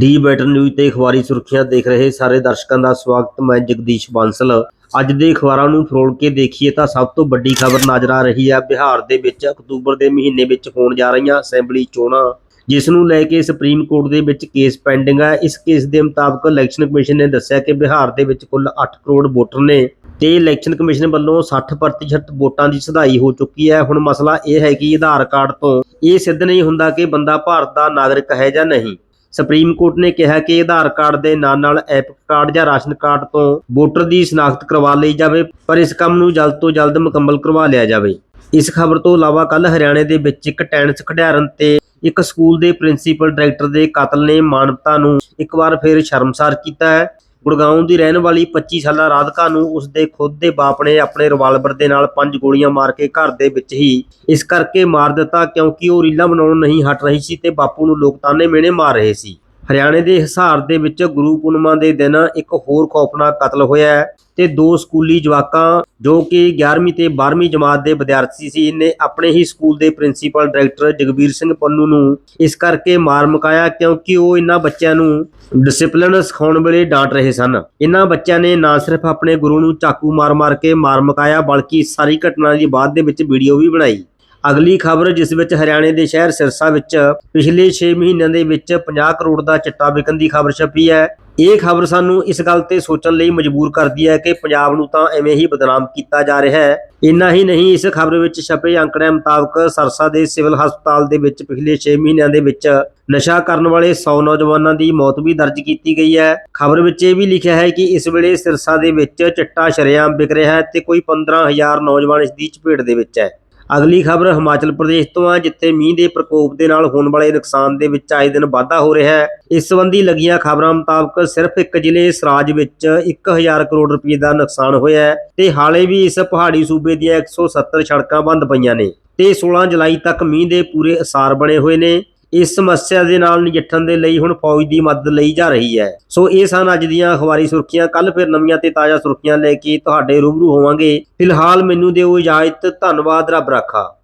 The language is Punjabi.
ਡੀ ਬੈਟਰ ਨਿਊਜ਼ ਤੇ ਅਖਬਾਰੀ ਸੁਰਖੀਆਂ ਦੇਖ ਰਹੇ ਸਾਰੇ ਦਰਸ਼ਕਾਂ ਦਾ ਸਵਾਗਤ। ਮੈਂ ਜਗਦੀਸ਼ ਬਾਂਸਲ। ਅੱਜ ਦੇ ਅਖਬਾਰਾਂ ਨੂੰ ਫਰੋਲ ਕੇ ਦੇਖੀਏ ਤਾਂ ਸਭ ਤੋਂ ਵੱਡੀ ਖਬਰ ਨਜ਼ਰ ਆ ਰਹੀ ਹੈ। ਬਿਹਾਰ ਦੇ ਵਿੱਚ ਅਕਤੂਬਰ ਦੇ ਮਹੀਨੇ ਵਿੱਚ ਹੋਣ ਜਾ ਰਹੀਆਂ ਅਸੈਂਬਲੀ ਚੋਣਾਂ, ਜਿਸ ਨੂੰ ਲੈ ਕੇ ਸੁਪਰੀਮ ਕੋਰਟ ਦੇ ਵਿੱਚ ਕੇਸ ਪੈਂਡਿੰਗ ਹੈ। ਇਸ ਕੇਸ ਦੇ ਮੁਤਾਬਕ ਇਲੈਕਸ਼ਨ ਕਮਿਸ਼ਨ ਨੇ ਦੱਸਿਆ ਕਿ ਬਿਹਾਰ ਦੇ ਵਿੱਚ ਕੁੱਲ 8 ਕਰੋੜ ਵੋਟਰ ਨੇ ਤੇ ਇਲੈਕਸ਼ਨ ਕਮਿਸ਼ਨ ਵੱਲੋਂ 60% ਵੋਟਾਂ ਦੀ ਸੁਧਾਈ ਹੋ ਚੁੱਕੀ ਹੈ। ਹੁਣ ਮਸਲਾ ਇਹ ਹੈ ਕਿ ਆਧਾਰ ਕਾਰਡ ਤੋਂ ਇਹ ਸਿੱਧ ਨਹੀਂ ਹੁੰਦਾ ਕਿ ਬੰਦਾ ਭਾਰਤ ਦਾ ਨਾਗਰਿਕ ਹੈ ਜਾਂ ਨਹੀਂ। ਸੁਪਰੀਮ ਕੋਰਟ ਨੇ ਕਿਹਾ ਕਿ ਆਧਾਰ ਕਾਰਡ ਦੇ ਨਾਲ ਨਾਲ ਐਪ ਕਾਰਡ ਜਾਂ ਰਾਸ਼ਨ ਕਾਰਡ ਤੋਂ ਵੋਟਰ ਦੀ ਸ਼ਨਾਖਤ ਕਰਵਾ ਲਈ ਜਾਵੇ, ਪਰ ਇਸ ਕੰਮ ਨੂੰ ਜਲਦ ਤੋਂ ਜਲਦ ਮੁਕੰਮਲ ਕਰਵਾ ਲਿਆ ਜਾਵੇ। ਇਸ ਖਬਰ ਤੋਂ ਇਲਾਵਾ ਕੱਲ ਹਰਿਆਣੇ ਦੇ ਵਿੱਚ ਇੱਕ ਟੈਨਿਸ ਖਿਡਾਰਨ ਤੇ ਇੱਕ ਸਕੂਲ ਦੇ ਪ੍ਰਿੰਸੀਪਲ ਡਾਇਰੈਕਟਰ ਦੇ ਕਤਲ ਨੇ ਮਾਨਵਤਾ ਨੂੰ ਇੱਕ ਵਾਰ ਫਿਰ ਸ਼ਰਮਸਾਰ ਕੀਤਾ ਹੈ। ਗੁੜਗਾਉਂ ਦੀ ਰਹਿਣ ਵਾਲੀ 25 ਸਾਲਾ ਰਾਧਿਕਾ ਨੂੰ ਉਸਦੇ ਖੁਦ ਦੇ ਬਾਪ ਨੇ ਆਪਣੇ ਰਿਵਾਲਵਰ ਦੇ ਨਾਲ ਪੰਜ ਗੋਲੀਆਂ ਮਾਰ ਕੇ ਘਰ ਦੇ ਵਿੱਚ ਹੀ ਇਸ ਕਰਕੇ ਮਾਰ ਦਿੱਤਾ ਕਿਉਂਕਿ ਉਹ ਰੀਲਾਂ ਬਣਾਉਣ ਨਹੀਂ ਹਟ ਰਹੀ ਸੀ ਤੇ ਬਾਪੂ ਨੂੰ ਲੋਕ ਤਾਨੇ ਮੇਣੇ ਮਾਰ ਰਹੇ ਸੀ। ਹਰਿਆਣੇ ਦੇ ਹਿਸਾਰ ਦੇ ਵਿੱਚ ਗੁਰੂ ਪੂਰਨਿਮਾ ਦੇ ਦਿਨ ਇੱਕ ਹੋਰ ਖੌਫਨਾਕ ਕਤਲ ਹੋਇਆ ਹੈ ਤੇ ਦੋ ਸਕੂਲੀ ਜਵਾਕਾਂ ਜੋ ਕਿ 11ਵੀਂ ਤੇ 12ਵੀਂ ਜਮਾਤ ਦੇ ਵਿਦਿਆਰਥੀ ਸੀ ਨੇ ਆਪਣੇ ਹੀ ਸਕੂਲ ਦੇ ਪ੍ਰਿੰਸੀਪਲ ਡਾਇਰੈਕਟਰ ਜਗਵੀਰ ਸਿੰਘ ਪੰਨੂ ਨੂੰ ਇਸ ਕਰਕੇ ਮਾਰ ਮੁਕਾਇਆ ਕਿਉਂਕਿ ਉਹ ਇਹਨਾਂ ਬੱਚਿਆਂ ਨੂੰ ਡਿਸਪਲਿਨ ਸਿਖਾਉਣ ਵੇਲੇ ਡਾਂਟ ਰਹੇ ਸਨ। ਇਹਨਾਂ ਬੱਚਿਆਂ ਨੇ ਨਾ ਸਿਰਫ ਆਪਣੇ ਗੁਰੂ ਨੂੰ ਚਾਕੂ ਮਾਰ-ਮਾਰ ਕੇ ਮਾਰ ਮੁਕਾਇਆ, ਬਲਕਿ ਸਾਰੀ ਘਟਨਾ ਦੀ ਬਾਅਦ ਦੇ ਵਿੱਚ ਵੀਡੀਓ ਵੀ ਬਣਾਈ। ਅਗਲੀ ਖਬਰ ਜਿਸ ਵਿੱਚ ਹਰਿਆਣੇ ਦੇ ਸ਼ਹਿਰ ਸਿਰਸਾ ਵਿੱਚ ਪਿਛਲੇ 6 ਮਹੀਨਿਆਂ ਦੇ ਵਿੱਚ 50 ਕਰੋੜ ਦਾ ਚਿੱਟਾ ਵਿਕਣ ਦੀ ਖਬਰ ਛਪੀ ਹੈ। ਇਹ ਖਬਰ ਸਾਨੂੰ ਇਸ ਗੱਲ ਤੇ ਸੋਚਣ ਲਈ ਮਜਬੂਰ ਕਰਦੀ ਹੈ ਕਿ ਪੰਜਾਬ ਨੂੰ ਤਾਂ ਐਵੇਂ ਹੀ ਬਦਨਾਮ ਕੀਤਾ ਜਾ ਰਿਹਾ ਹੈ। ਇੰਨਾ ਹੀ ਨਹੀਂ, ਇਸ ਖਬਰ ਵਿੱਚ ਛਪੇ ਅੰਕੜਿਆਂ ਮੁਤਾਬਕ ਸਰਸਾ ਦੇ ਸਿਵਲ ਹਸਪਤਾਲ ਦੇ ਵਿੱਚ ਪਿਛਲੇ 6 ਮਹੀਨਿਆਂ ਦੇ ਵਿੱਚ ਨਸ਼ਾ ਕਰਨ ਵਾਲੇ 100 ਨੌਜਵਾਨਾਂ ਦੀ ਮੌਤ ਵੀ ਦਰਜ ਕੀਤੀ ਗਈ ਹੈ। ਖਬਰ ਵਿੱਚ ਇਹ ਵੀ ਲਿਖਿਆ ਹੈ ਕਿ ਇਸ ਵੇਲੇ ਸਿਰਸਾ ਦੇ ਵਿੱਚ ਚਿੱਟਾ ਸ਼ਰੇਆਮ ਵਿਕ ਰਿਹਾ ਹੈ ਤੇ ਕੋਈ 15000 ਨੌਜਵਾਨ ਇਸ ਦੀ ਚਪੇਟ ਦੇ ਵਿੱਚ ਹੈ। ਅਗਲੀ ਖਬਰ, ਹਿਮਾਚਲ ਪ੍ਰਦੇਸ਼ ਤੋਂ ਹੈ ਜਿੱਥੇ ਮੀਂਹ ਦੇ ਪ੍ਰਕੋਪ ਦੇ ਨਾਲ ਹੋਣ ਵਾਲੇ ਨੁਕਸਾਨ ਦੇ ਵਿੱਚ ਆਏ ਦਿਨ ਵਾਧਾ ਹੋ ਰਿਹਾ ਹੈ। ਇਸ ਸੰਬੰਧੀ ਲੱਗੀਆਂ ਖਬਰਾਂ ਮੁਤਾਬਕ ਸਿਰਫ ਇੱਕ ਜ਼ਿਲ੍ਹੇ ਸਰਾਜ ਵਿੱਚ 1000 ਕਰੋੜ ਰੁਪਏ ਦਾ ਨੁਕਸਾਨ ਹੋਇਆ ਹੈ ਤੇ ਹਾਲੇ ਵੀ ਇਸ ਪਹਾੜੀ ਸੂਬੇ ਦੀਆਂ 170 ਸੜਕਾਂ ਬੰਦ ਪਈਆਂ ਨੇ ਤੇ 16 ਜੁਲਾਈ ਤੱਕ ਮੀਂਹ ਦੇ ਪੂਰੇ ਅਸਾਰ ਬਣੇ ਹੋਏ ਨੇ। ਇਸ ਸਮੱਸਿਆ ਦੇ ਨਾਲ ਨਜਿੱਠਣ ਦੇ ਲਈ ਹੁਣ ਫੌਜ ਦੀ ਮਦਦ ਲਈ ਜਾ ਰਹੀ ਹੈ। ਸੋ ਇਹ ਸਨ ਅੱਜ ਦੀਆਂ ਅਖਬਾਰੀ ਸੁਰਖੀਆਂ। ਕੱਲ ਫਿਰ ਨਵੀਆਂ ਤੇ ਤਾਜ਼ਾ ਸੁਰਖੀਆਂ ਲੈ ਕੇ ਤੁਹਾਡੇ ਰੂਬਰੂ ਹੋਵਾਂਗੇ। ਫਿਲਹਾਲ ਮੈਨੂੰ ਦਿਓ ਇਜਾਜ਼ਤ। ਧੰਨਵਾਦ। ਰੱਬ ਰਾਖਾ।